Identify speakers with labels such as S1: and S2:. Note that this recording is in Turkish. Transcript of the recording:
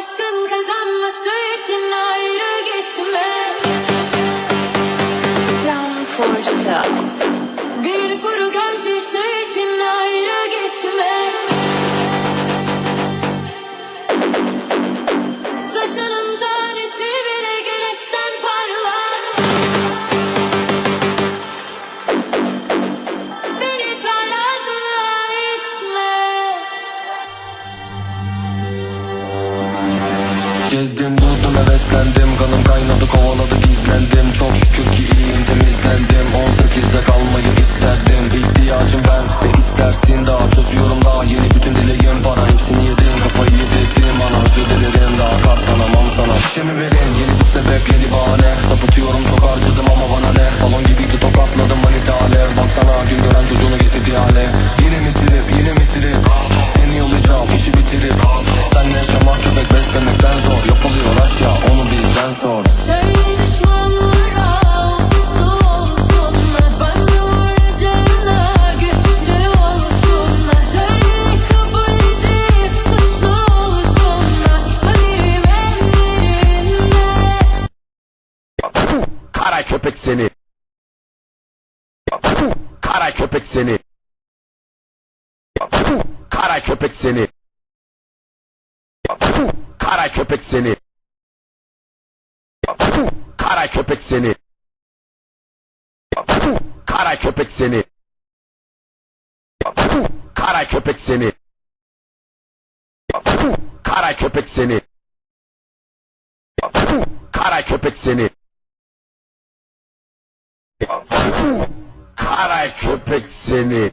S1: aşkın kazanması için ayrı gitme
S2: Down for self.
S1: Bir kuru gözyaşı için ayrı gitme Saçının
S3: Gezdim durdum heveslendim. Kanım kaynadı kovaladı gizlendim. Çok şükür ki iyiyim temizlendim. 18'de kalmayı isterdim. İhtiyacım ben ve istersin. Daha Çözüyorum daha yeni bütün dileğim. Para Hepsini yedim kafayı yedirdim. Ana özür dilerim daha katlanamam sana. Şişemi verin yeni bir sebep yeni bahane. Sapıtıyorum çok harcadım ama bana ne? Balon gibiydi tokatladım manita alev Baksana gün gören çocuğunu getirdi hale Yine mi trip yine mi trip? Seni yollayacağım işi bitirip. Senle yaşamak köpek beslemekten
S4: Kara köpek seni. Kara köpek seni. Kara köpek seni. Kara köpek seni. Kara köpek seni. Kara köpek seni. Kara köpek seni. Kara köpek seni. Kara köpek seni. Kara köpek seni.